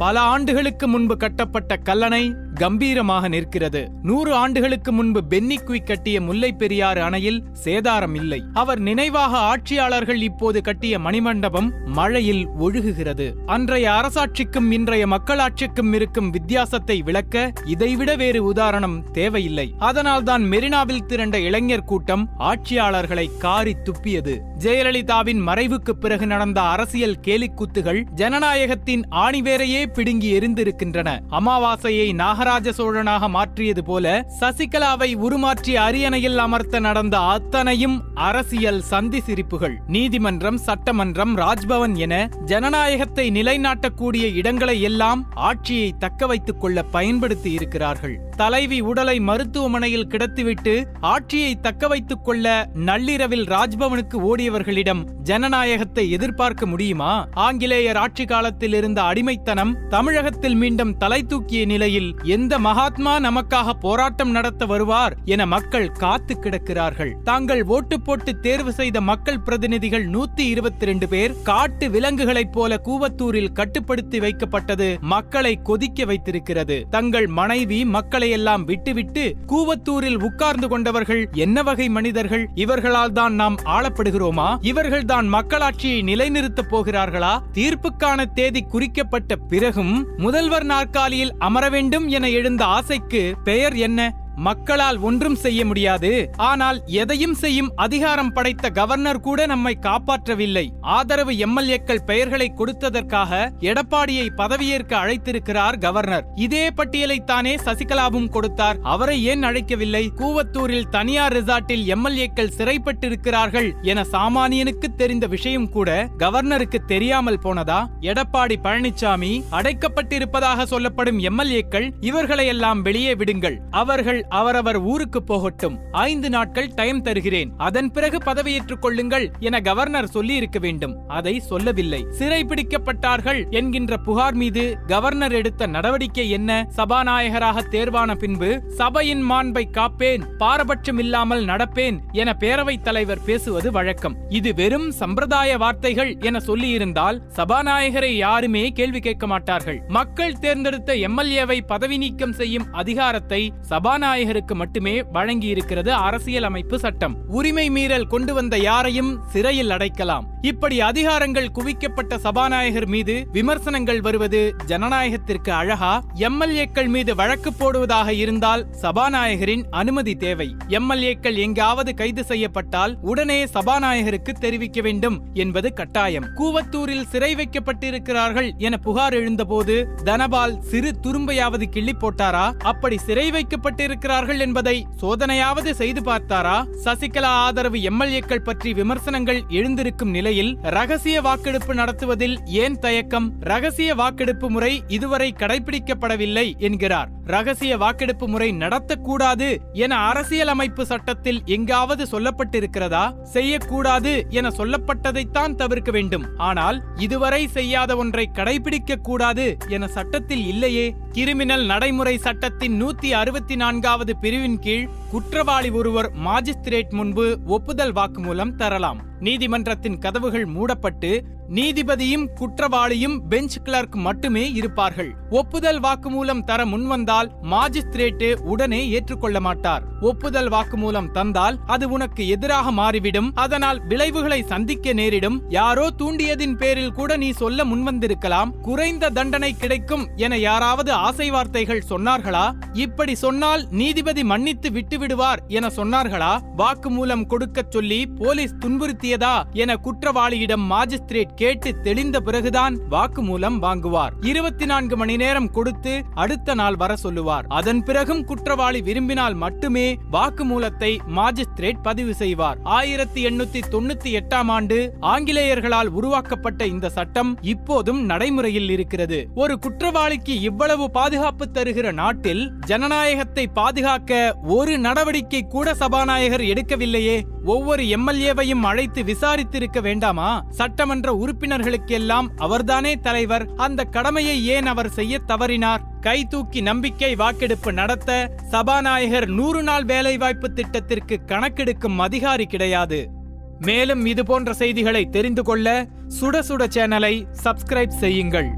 பல ஆண்டுகளுக்கு முன்பு கட்டப்பட்ட கல்லணை கம்பீரமாக நிற்கிறது. நூறு ஆண்டுகளுக்கு முன்பு பென்னி குயிக் கட்டிய முல்லை பெரியாறு அணையில் சேதாரம் இல்லை. அவர் நினைவாக ஆட்சியாளர்கள் இப்போது கட்டிய மணிமண்டபம் மழையில் ஒழுகுகிறது. அன்றைய அரசாட்சிக்கும் இன்றைய மக்களாட்சிக்கும் இருக்கும் வித்தியாசத்தை விளக்க இதைவிட வேறு உதாரணம் தேவையில்லை. அதனால்தான் மெரினாவில் திரண்ட இளைஞர் கூட்டம் ஆட்சியாளர்களை காரி துப்பியது. ஜெயலலிதாவின் மறைவுக்கு பிறகு நடந்த அரசியல் கேலிக்கூத்துகள் ஜனநாயகத்தின் ஆணிவேரையே பிடுங்கி எரிந்திருக்கின்றன. அமாவாசையை ராஜராஜ சோழனாக மாற்றியது போல சசிகலாவை உருமாற்றி அரியணையில் அமர்த்த நடந்த அத்தனையும் அரசியல் சந்தி சிரிப்புகள் நீதிமன்றம் சட்டமன்றம் ராஜ்பவன் என ஜனநாயகத்தை நிலைநாட்டக்கூடிய இடங்களை எல்லாம் ஆட்சியை தக்க வைத்துக் கொள்ள பயன்படுத்தி இருக்கிறார்கள். தலைவி உடலை மருத்துவமனையில் கிடத்திவிட்டு ஆட்சியை தக்க வைத்துக் கொள்ள நள்ளிரவில் ராஜ்பவனுக்கு ஓடியவர்களிடம் ஜனநாயகத்தை எதிர்பார்க்க முடியுமா? ஆங்கிலேயர் ஆட்சி காலத்தில் இருந்த அடிமைத்தனம் தமிழகத்தில் மீண்டும் தலை தூக்கிய நிலையில் எந்த மகாத்மா நமக்காக போராட்டம் நடத்த வருவார் என மக்கள் காத்து கிடக்கிறார்கள். தாங்கள் ஓட்டு போட்டு தேர்வு செய்த மக்கள் பிரதிநிதிகள் நூத்தி இருபத்தி ரெண்டு பேர் காட்டு விலங்குகளைப் போல கூவத்தூரில் கட்டுப்படுத்தி வைக்கப்பட்டது மக்களை கொதிக்க வைத்திருக்கிறது. தங்கள் மனைவி மக்களை எல்லாம் விட்டுவிட்டு கூவத்தூரில் உட்கார்ந்து கொண்டவர்கள் என்ன வகை மனிதர்கள்? இவர்களால் தான் நாம் ஆளப்படுகிறோமா? இவர்கள்தான் மக்களாட்சியை நிலைநிறுத்தப் போகிறார்களா? தீர்ப்புக்கான தேதி குறிக்கப்பட்ட பிறகும் முதல்வர் நாற்காலியில் அமர வேண்டும் என எழுந்த ஆசைக்கு பெயர் என்ன? மக்களால் ஒன்றும் செய்ய முடியாது. ஆனால் எதையும் செய்யும் அதிகாரம் படைத்த கவர்னர் கூட நம்மை காப்பாற்றவில்லை. ஆதரவு எம்எல்ஏக்கள் பெயர்களை கொடுத்ததற்காக எடப்பாடியை பதவியேற்க அழைத்திருக்கிறார் கவர்னர். இதே பட்டியலை தானே சசிகலாவும் கொடுத்தார். அவரை ஏன் அழைக்கவில்லை? கூவத்தூரில் தனியார் ரிசார்ட்டில் எம்எல்ஏக்கள் சிறைப்பட்டிருக்கிறார்கள் என சாமானியனுக்கு தெரிந்த விஷயம் கூட கவர்னருக்கு தெரியாமல் போனதா? எடப்பாடி பழனிசாமி அடைக்கப்பட்டிருப்பதாக சொல்லப்படும் எம்எல்ஏக்கள் இவர்களை எல்லாம் வெளியே விடுங்கள். அவர்கள் அவரவர் ஊருக்கு போகட்டும். ஐந்து நாட்கள் டைம் தருகிறேன். அதன் பிறகு பதவியேற்றுக் கொள்ளுங்கள் என கவர்னர் சொல்லி இருக்க வேண்டும். அதை சொல்லவில்லை. சிறை பிடிக்கப்பட்டார்கள் என்கின்ற புகார் மீது கவர்னர் எடுத்த நடவடிக்கை என்ன? சபாநாயகராக தேர்வான பின்பு சபையின் மாண்பை காப்பேன் பாரபட்சம் இல்லாமல் நடப்பேன் என பேரவைத் தலைவர் பேசுவது வழக்கம். இது வெறும் சம்பிரதாய வார்த்தைகள் என சொல்லியிருந்தால் சபாநாயகரை யாருமே கேள்வி கேட்க மாட்டார்கள். மக்கள் தேர்ந்தெடுத்த எம்எல்ஏவை பதவி நீக்கம் செய்யும் அதிகாரத்தை ஜனநாயகருக்கு மட்டுமே வழங்கியிருக்கிறது அரசியலமைப்பு சட்டம். உரிமை மீறல் கொண்டு வந்த யாரையும் சிறையில் அடைக்கலாம். இப்படி அதிகாரங்கள் குவிக்கப்பட்ட சபாநாயகர் மீது விமர்சனங்கள் வருவது ஜனநாயகத்திற்கு அழகா? எம்எல்ஏக்கள் மீது வழக்கு போடுவதாக இருந்தால் சபாநாயகரின் அனுமதி தேவை. எம்எல்ஏக்கள் எங்காவது கைது செய்யப்பட்டால் உடனே சபாநாயகருக்கு தெரிவிக்க வேண்டும் என்பது கட்டாயம். கூவத்தூரில் சிறை வைக்கப்பட்டிருக்கிறார்கள் என புகார் எழுந்தபோது தனபால் சிறு துரும்பையாவது கிள்ளி போட்டாரா? அப்படி சிறை வைக்கப்பட்டிருக்கிறார்கள் என்பதை சோதனையாவது செய்து பார்த்தாரா? சசிகலா ஆதரவு எம்எல்ஏக்கள் பற்றி விமர்சனங்கள் எழுந்திருக்கும் நிலை நிலையில் ரகசிய வாக்கெடுப்பு நடத்துவதில் ஏன் தயக்கம்? ரகசிய வாக்கெடுப்பு முறை இதுவரை கடைபிடிக்கப்படவில்லை என்கிறார். ரகசிய வாக்கெடுப்பு முறை நடத்தக்கூடாது என அரசியலமைப்பு சட்டத்தில் எங்காவது சொல்லப்பட்டிருக்கிறதா? செய்யக்கூடாது என சொல்லப்பட்டதைத்தான் தவிர்க்க வேண்டும். ஆனால் இதுவரை செய்யாத ஒன்றை கடைபிடிக்க கூடாது என சட்டத்தில் இல்லையே. கிரிமினல் நடைமுறை சட்டத்தின் நூத்தி அறுபத்தி நான்காவது பிரிவின் கீழ் குற்றவாளி ஒருவர் மாஜிஸ்திரேட் முன்பு ஒப்புதல் வாக்குமூலம் தரலாம். நீதிமன்றத்தின் கதவுகள் மூடப்பட்டு நீதிபதியும் குற்றவாளியும் பெஞ்ச் கிளர்க் மட்டுமே இருப்பார்கள். ஒப்புதல் வாக்குமூலம் தர முன்வந்தால் மாஜிஸ்திரேட்டு உடனே ஏற்றுக்கொள்ள மாட்டார். ஒப்புதல் வாக்குமூலம் தந்தால் அது உனக்கு எதிராக மாறிவிடும். அதனால் விளைவுகளை சந்திக்க நேரிடும். யாரோ தூண்டியதின் பேரில் கூட நீ சொல்ல முன்வந்திருக்கலாம். குறைந்த தண்டனை கிடைக்கும் என யாராவது ஆசை வார்த்தைகள் சொன்னார்களா? இப்படி சொன்னால் நீதிபதி மன்னித்து விட்டு விடுவார் என சொன்னார்களா? வாக்குமூலம் கொடுக்கச் சொல்லி போலீஸ் துன்புறுத்தியதா என குற்றவாளியிடம் மாஜிஸ்திரேட் கேட்டு தெளிந்த பிறகுதான் வாக்குமூலம் வாங்குவார். இருபத்தி நான்கு மணி நேரம் கொடுத்து அடுத்த நாள் வர சொல்லுவார். அதன் பிறகும் குற்றவாளி விரும்பினால் மட்டுமே வாக்குமூலத்தை மாஜிஸ்திரேட் பதிவு செய்வார். ஆயிரத்தி எண்ணூத்தி தொண்ணூத்தி எட்டாம் ஆண்டு ஆங்கிலேயர்களால் உருவாக்கப்பட்ட இந்த சட்டம் இப்போதும் நடைமுறையில் இருக்கிறது. ஒரு குற்றவாளிக்கு இவ்வளவு பாதுகாப்பு தருகிற நாட்டில் ஜனநாயகத்தை பாதுகாக்க ஒரு நடவடிக்கை கூட சபாநாயகர் எடுக்கவில்லையே. ஒவ்வொரு எம்எல்ஏவையும் அழைத்து விசாரித்திருக்க வேண்டாமா? சட்டமன்ற உறுப்பினர்களுக்கெல்லாம் அவர்தானே தலைவர்? அந்த கடமையை ஏன் அவர் செய்ய தவறினார்? கை தூக்கி நம்பிக்கை வாக்கெடுப்பு நடத்த சபாநாயகர் நூறு நாள் வேலைவாய்ப்பு திட்டத்திற்கு கணக்கெடுக்கும் அதிகாரி கிடையாது. மேலும் இது போன்ற செய்திகளை தெரிந்து கொள்ள சுட சுட சேனலை சப்ஸ்கிரைப் செய்யுங்கள்.